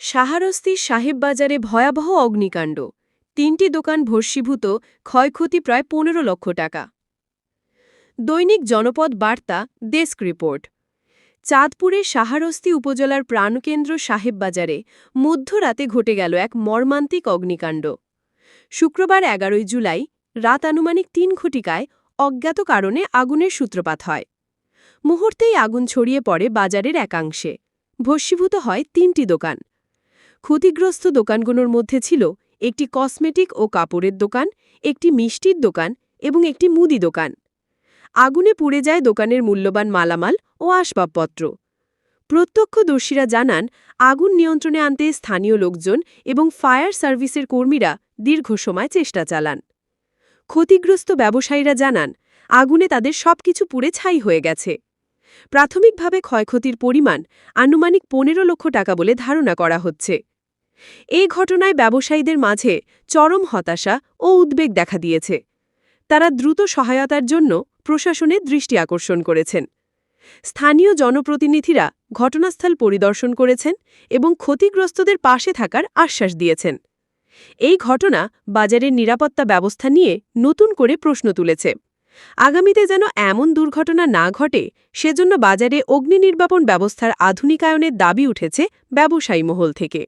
সাহারস্তির সাহেব বাজারে ভয়াবহ অগ্নিকাণ্ড। তিনটি দোকান ভস্মীভূত, ক্ষয়ক্ষতি প্রায় পনেরো লক্ষ টাকা। দৈনিক জনপদ বার্তা, ডেস্ক রিপোর্ট। চাঁদপুরের সাহারস্তি উপজেলার প্রাণকেন্দ্র সাহেব বাজারে মধ্যরাতে ঘটে গেল এক মর্মান্তিক অগ্নিকাণ্ড। শুক্রবার এগারোই জুলাই, রাত আনুমানিক তিন ঘটিকায় অজ্ঞাত কারণে আগুনের সূত্রপাত হয়। মুহূর্তেই আগুন ছড়িয়ে পড়ে বাজারের একাংশে। ভস্মীভূত হয় তিনটি দোকান। ক্ষতিগ্রস্ত দোকানগুলোর মধ্যে ছিল একটি কসমেটিক ও কাপড়ের দোকান, একটি মিষ্টির দোকান এবং একটি মুদি দোকান। আগুনে পুড়ে যায় দোকানের মূল্যবান মালামাল ও আসবাবপত্র। প্রত্যক্ষদর্শীরা জানান, আগুন নিয়ন্ত্রণে আনতে স্থানীয় লোকজন এবং ফায়ার সার্ভিসের কর্মীরা দীর্ঘ সময় চেষ্টা চালান। ক্ষতিগ্রস্ত ব্যবসায়ীরা জানান, আগুনে তাদের সবকিছু পুড়ে ছাই হয়ে গেছে। প্রাথমিকভাবে ক্ষয়ক্ষতির পরিমাণ আনুমানিক পনেরো লক্ষ টাকা বলে ধারণা করা হচ্ছে। এই ঘটনায় ব্যবসায়ীদের মাঝে চরম হতাশা ও উদ্বেগ দেখা দিয়েছে। তারা দ্রুত সহায়তার জন্য প্রশাসনের দৃষ্টি আকর্ষণ করেছেন। স্থানীয় জনপ্রতিনিধিরা ঘটনাস্থল পরিদর্শন করেছেন এবং ক্ষতিগ্রস্তদের পাশে থাকার আশ্বাস দিয়েছেন। এই ঘটনা বাজারের নিরাপত্তা ব্যবস্থা নিয়ে নতুন করে প্রশ্ন তুলেছে। আগামীতে যেন এমন দুর্ঘটনা না ঘটে, সেজন্য বাজারে অগ্নি নির্বাপন ব্যবস্থার আধুনিকায়নের দাবি উঠেছে ব্যবসায়ী মহল থেকে।